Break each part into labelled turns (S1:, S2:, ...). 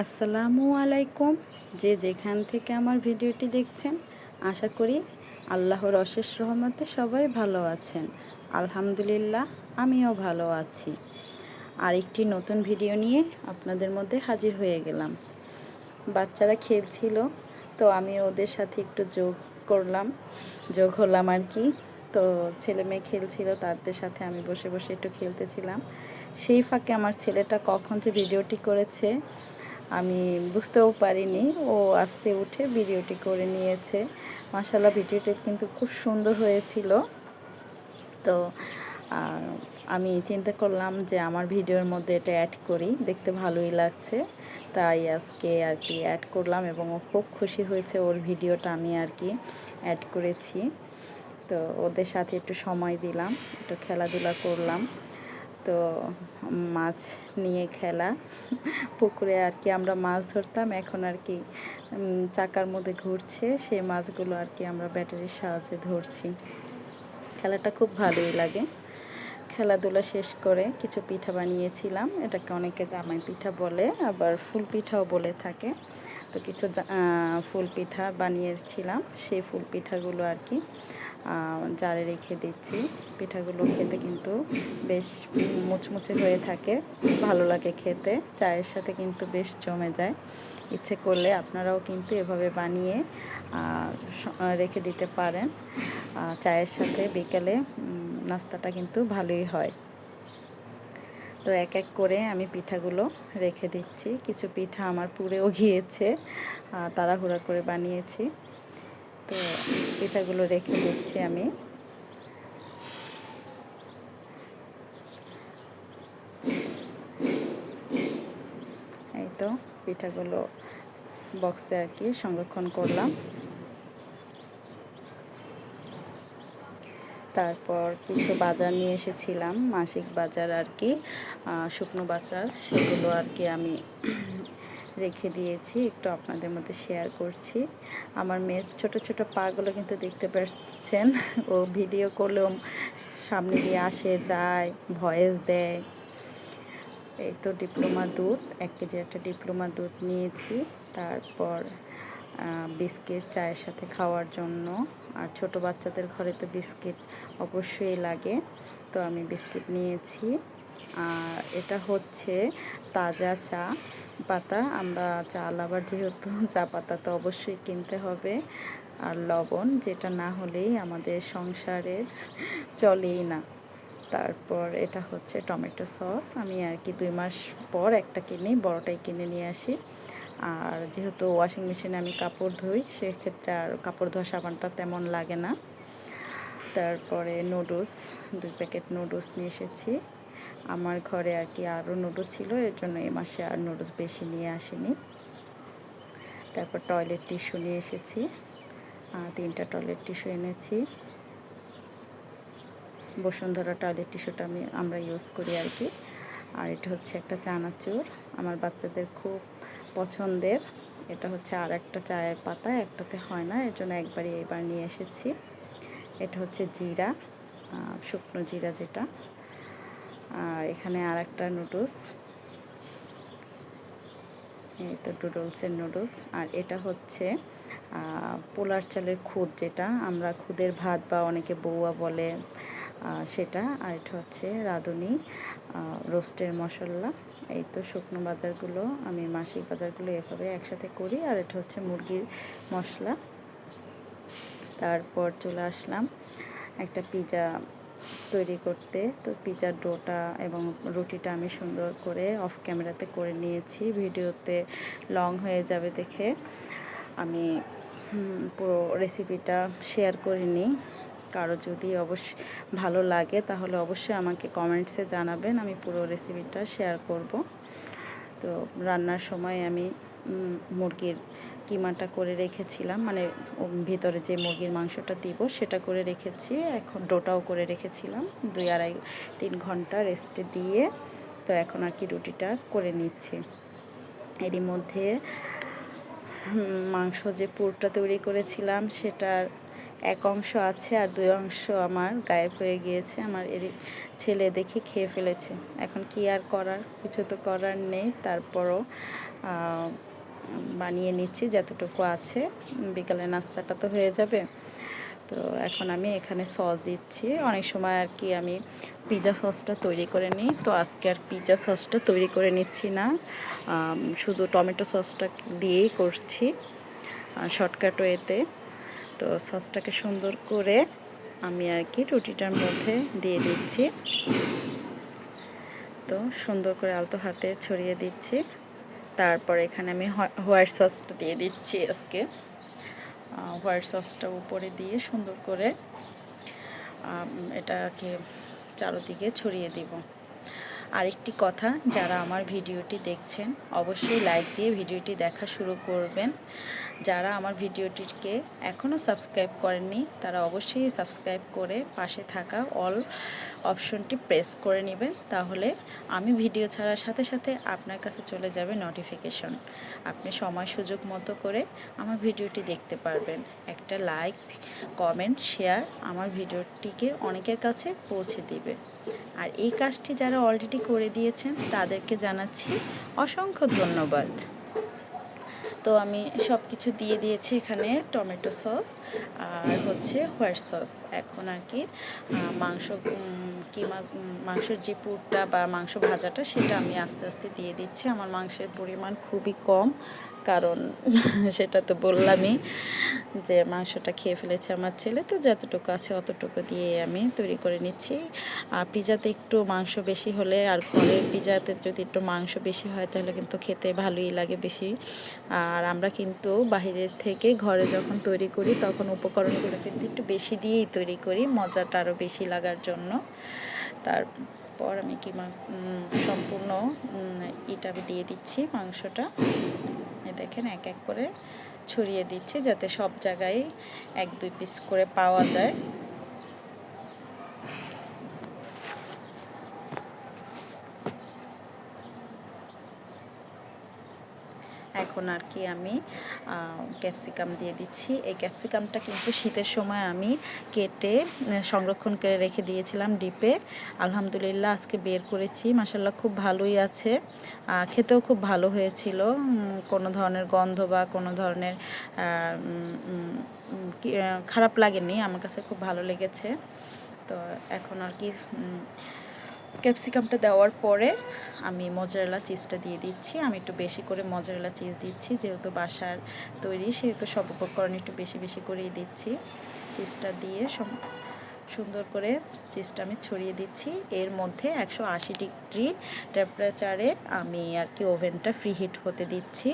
S1: আসসালামু আলাইকুম। যে যেখান থেকে আমার ভিডিওটি দেখছেন, আশা করি আল্লাহর অশেষ রহমতে সবাই ভালো আছেন। আলহামদুলিল্লাহ, আমিও ভালো আছি। আর একটি নতুন ভিডিও নিয়ে আপনাদের মধ্যে হাজির হয়ে গেলাম। বাচ্চারা খেলছিল, তো আমি ওদের সাথে একটু যোগ করলাম। যোগ হলাম আর কি। তো ছেলে মেয়ে খেলছিল, তাদের সাথে আমি বসে বসে একটু খেলতেছিলাম। সেই ফাঁকে আমার ছেলেটা কখন যে ভিডিওটি করেছে আমি বুঝতেও পারিনি। ও আস্তে উঠে ভিডিওটি করে নিয়েছে। মাসাল্লাহ ভিডিওটি কিন্তু খুব সুন্দর হয়েছিল। তো আমি চিন্তা করলাম যে আমার ভিডিওর মধ্যে এটা অ্যাড করি। দেখতে ভালোই লাগছে। তাই আজকে আর কি অ্যাড করলাম এবং ও খুব খুশি হয়েছে ওর ভিডিওটা আমি আর কি অ্যাড করেছি। তো, ওদের সাথে একটু সময় দিলাম, একটু খেলাধুলা করলাম। তো মাছ নিয়ে খেলা। পুকুরে আর কি আমরা মাছ ধরতাম। এখন আর কি চাকার মধ্যে ঘুরছে। সেই মাছগুলো আর কি আমরা ব্যাটারির সাহায্যে ধরছি। খেলাটা খুব ভালোই লাগে। খেলাধুলা শেষ করে কিছু পিঠা বানিয়েছিলাম। এটাকে অনেকে জামাই পিঠা বলে, আবার ফুল পিঠাও বলে থাকে। তো কিছু ফুল পিঠা বানিয়েছিলাম। সেই ফুল পিঠাগুলো আর কি জারে রেখে দিচ্ছি। পিঠাগুলো খেতে কিন্তু বেশ মুচমুচে হয়ে থাকে। ভালো লাগে খেতে। চায়ের সাথে কিন্তু বেশ জমে যায়। ইচ্ছে করলে আপনারাও কিন্তু এভাবে বানিয়ে রেখে দিতে পারেন। চায়ের সাথে বিকেলে নাস্তাটা কিন্তু ভালোই হয়। তো এক এক করে আমি পিঠাগুলো রেখে দিচ্ছি। কিছু পিঠা আমার পুড়েও গিয়েছে। তাড়াহুড়া করে বানিয়েছি। তো পিঠাগুলো রেখে দিচ্ছি আমি। এই তো পিঠাগুলো বক্সে আর কি সংরক্ষণ করলাম। তারপর কিছু বাজার নিয়ে এসেছিলাম, মাসিক বাজার আর কি শুকনো বাজার। সেগুলো আর কি আমি রেখে দিয়েছি, একটু আপনাদের মধ্যে শেয়ার করছি। আমার মেয়ের ছোট ছোট পাগুলো কিন্তু দেখতে পাচ্ছেন। ও ভিডিও করলেও সামনে দিয়ে আসে, যায় ভয়েস দেয়। এই তো ডিপ্লোমা দুধ, এক কেজি একটা ডিপ্লোমা দুধ নিয়েছি। তারপর বিস্কিট চায়ের সাথে খাওয়ার জন্য। আর ছোট বাচ্চাদের ঘরে তো বিস্কিট অবশ্যই লাগে। তো আমি বিস্কিট নিয়েছি। আর এটা হচ্ছে তাজা চা। পাতা, আমরা চাল আবার যেহেতু চা পাতা তো অবশ্যই কিনতে হবে। আর লবণ, যেটা না হলেই আমাদের সংসারের চলেই না। তারপর এটা হচ্ছে টমেটো সস। আমি আর কি দুই মাস পর একটা কিনি, বড়টাই কিনে নিয়ে আসি। আর যেহেতু ওয়াশিং মেশিনে আমি কাপড় ধুই, সেক্ষেত্রে আর কাপড় ধোয়া সাবানটা তেমন লাগে না। তারপরে নুডলস, দুই প্যাকেট নুডলস নিয়ে এসেছি। আমার ঘরে আর কি আরও নুডলস ছিল, এর জন্য এ মাসে আর নুডলস বেশি নিয়ে আসিনি। তারপর টয়লেট টিস্যু নিয়ে এসেছি। তিনটা টয়লেট টিস্যু এনেছি। বসুন্ধরা টয়লেট টিস্যুটা আমি, আমরা ইউজ করি আর কি। আর এটা হচ্ছে একটা চানাচুর। আমার বাচ্চাদের খুব পছন্দের। এটা হচ্ছে আর একটা চায়ের পাতা, একটাতে হয় না, এর জন্য একবারই এবার নিয়ে এসেছি। এটা হচ্ছে জিরা শুকনো জিরা যেটা। আর এখানে আর একটা নুডলস এই তো নুডলসের নুডলস আর এটা হচ্ছে পোলার চালের খুদ যেটা আমরা খুদের ভাত বা অনেকে বৌয়া বলে সেটা। আর এটা হচ্ছে রাঁধুনি রোস্টের মশলা। এই তো শুকনো বাজারগুলো, আমি মাসিক বাজারগুলো এভাবে একসাথে করি। আর এটা হচ্ছে মুরগির মশলা। তারপর চলে আসলাম, একটা পিজা তৈরি করতে। তো পিজার ডোটা এবং রুটিটা আমি সুন্দর করে অফ ক্যামেরাতে করে নিয়েছি। ভিডিওতে লং হয়ে যাবে দেখে। আমি পুরো রেসিপিটা শেয়ার করিনি। কারও যদি অবশ্য ভালো লাগে তাহলে অবশ্যই আমাকে কমেন্টসে জানাবেন। আমি পুরো রেসিপিটা শেয়ার করব। তো রান্নার সময় আমি মুরগির কিমাটা করে রেখেছিলাম মানে ভিতরে যে মুরগির মাংসটা দিব সেটা করে রেখেছি, এখন ডোটাও করে রেখেছিলাম, দুই আড়াই, তিন ঘণ্টা রেস্টে দিয়ে তো এখন আর কি রুটিটা করে নিচ্ছি। এরই মধ্যে মাংস যে পুরটা তৈরি করেছিলাম সেটার এক অংশ আছে আর দুই অংশ আমার গায়েব হয়ে গিয়েছে, আমার এর ছেলে দেখে খেয়ে ফেলেছে। এখন কি আর করার? কিছু তো করার নেই, তারপরও বানিয়ে নিচ্ছি, যতটুকু আছে। বিকালে নাস্তাটা তো হয়ে যাবে। তো এখন আমি এখানে সস দিচ্ছি। অনেক সময় আর কি আমি পিৎজা সসটা তৈরি করে নিই। তো আজকে আর পিৎজা সসটা তৈরি করে নিচ্ছি না। শুধু টমেটো সসটা দিয়েই করছি শর্টকাট ওয়েতে। তো সসটাকে সুন্দর করে আমি আর কি রুটিটার মধ্যে দিয়ে দিচ্ছি। তো সুন্দর করে আলতো হাতে ছড়িয়ে দিচ্ছি। তারপর এখানে আমি হোয়াইট সসটা দিয়ে দিচ্ছি আজকে। হোয়াইট সসটা উপরে দিয়ে সুন্দর করে এটাকে চারোদিকে ছড়িয়ে দিব। আরেকটি কথা, যারা আমার ভিডিওটি দেখছেন, অবশ্যই লাইক দিয়ে ভিডিওটি দেখা শুরু করবেন। যারা আমার ভিডিওটিকে এখনও সাবস্ক্রাইব করেননি, তারা অবশ্যই সাবস্ক্রাইব করে পাশে থাকা অল অপশনটি প্রেস করে নেবেন। তাহলে আমি ভিডিও ছাড়ার সাথে সাথে আপনার কাছে চলে যাবে নোটিফিকেশন আপনি সময় সুযোগ মতো করে আমার ভিডিওটি দেখতে পারবেন। একটা লাইক কমেন্ট শেয়ার আমার ভিডিওটিকে অনেকের কাছে পৌঁছে দিবে। আর এই কাজটি যারা অলরেডি করে দিয়েছেন, তাদেরকে জানাচ্ছি অসংখ্য ধন্যবাদ। তো আমি সব কিছু দিয়ে দিয়েছি এখানে টমেটো সস আর হচ্ছে হোয়াইট সস। এখন আর কি মাংস কিমা মাংসের যে পুরটা বা মাংস ভাজাটা সেটা আমি আস্তে আস্তে দিয়ে দিচ্ছি। আমার মাংসের পরিমাণ খুবই কম। কারণ সেটা তো বললামই যে মাংসটা খেয়ে ফেলেছে আমার ছেলে, তো যতটুকু আছে অতটুকু দিয়ে আমি তৈরি করে নিচ্ছি। আর পিজাতে একটু মাংস বেশি হলে, আর ঘরের পিজাতে যদি একটু মাংস বেশি হয়, তাহলে কিন্তু খেতে ভালোই লাগে বেশি। আর আমরা কিন্তু বাহিরের থেকে ঘরে যখন তৈরি করি, তখন উপকরণগুলো কিন্তু একটু বেশি দিয়েই তৈরি করি, মজাটা আরও বেশি লাগার জন্য। তারপর আমি কি সম্পূর্ণ ইটা আমি দিয়ে দিচ্ছি মাংসটা। দেখেন এক এক করে ছড়িয়ে দিচ্ছি যাতে সব জায়গায় এক দুই পিস করে পাওয়া যায়। এখন আর কি আমি ক্যাপসিকাম দিয়ে দিচ্ছি। এই ক্যাপসিকামটা কিন্তু শীতের সময় আমি কেটে সংরক্ষণ করে রেখে দিয়েছিলাম ডিপে। আলহামদুলিল্লাহ আজকে বের করেছি। মাসাল্লাহ খুব ভালোই আছে। খেতেও খুব ভালো হয়েছিল। কোনো ধরনের গন্ধ বা কোনো ধরনের খারাপ লাগেনি। আমার কাছে খুব ভালো লেগেছে। তো এখন আর কি ক্যাপসিকামটা দেওয়ার পরে আমি মজারেলা চিজটা দিয়ে দিচ্ছি। আমি একটু বেশি করে মজারেলা চিজ দিচ্ছি, যেহেতু বাসার তৈরি, সেহেতু সব উপকরণ একটু বেশি বেশি করেই দিচ্ছি। চিজটা দিয়ে সুন্দর করে চিজটা আমি ছড়িয়ে দিচ্ছি। এর মধ্যে একশো আশি ডিগ্রি টেম্পারেচারে আমি আর কি ওভেনটা ফ্রি হিট হতে দিচ্ছি।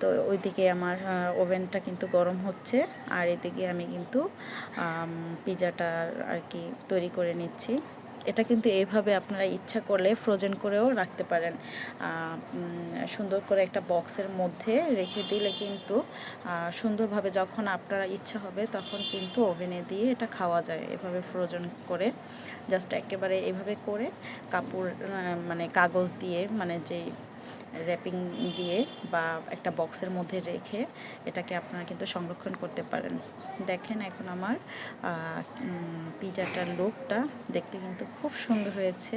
S1: তো ওইদিকে আমার ওভেনটা কিন্তু গরম হচ্ছে। আর এদিকে আমি কিন্তু পিজাটা আর কি তৈরি করে নিচ্ছি। এটা কিন্তু এইভাবে আপনারা ইচ্ছা করলে ফ্রোজেন করেও রাখতে পারেন। সুন্দর করে একটা বক্সের মধ্যে রেখে দিলে কিন্তু সুন্দরভাবে যখন আপনারা ইচ্ছা হবে তখন কিন্তু ওভেনে দিয়ে এটা খাওয়া যায়, এভাবে ফ্রোজেন করে। জাস্ট একেবারে এভাবে করে কাপড় মানে কাগজ দিয়ে মানে যেই র্যাপিং দিয়ে বা একটা বক্সের মধ্যে রেখে এটাকে আপনারা কিন্তু সংরক্ষণ করতে পারেন। দেখেন এখন আমার পিজাটার লোকটা দেখতে কিন্তু খুব সুন্দর হয়েছে।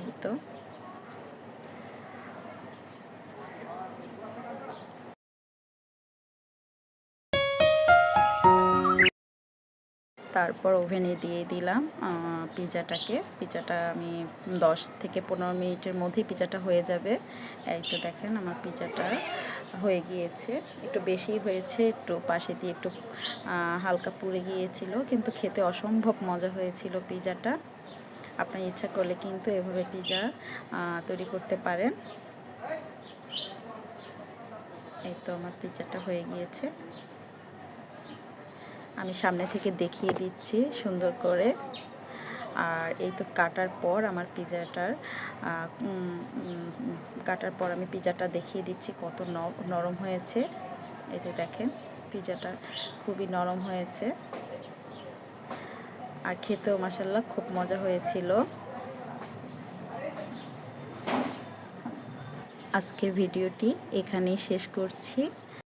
S1: এই তো। তারপর ওভেনে দিয়ে দিলাম পিজাটাকে পিজাটা আমি দশ থেকে পনেরো মিনিটের মধ্যেই পিজাটা হয়ে যাবে। এই তো দেখেন আমার পিজাটা হয়ে গিয়েছে। একটু বেশি হয়েছে, একটু পাশে দিয়ে একটু হালকা পুড়ে গিয়েছিল, কিন্তু খেতে অসম্ভব মজা হয়েছিল পিজাটা আপনার ইচ্ছা করলে কিন্তু এভাবে পিজা তৈরি করতে পারেন। এই তো আমার পিজাটা হয়ে গিয়েছে। আমি সামনে থেকে দেখিয়ে দিচ্ছি সুন্দর করে। আর এই তো কাটার পর আমার পিজাটার কাটার পর আমি পিজাটা দেখিয়ে দিচ্ছি কত নরম হয়েছে। এই যে দেখেন, পিজাটা খুবই নরম হয়েছে। আর খেতেও মাসাল্লাহ খুব মজা হয়েছিল। আজকের ভিডিওটি এখানেই শেষ করছি।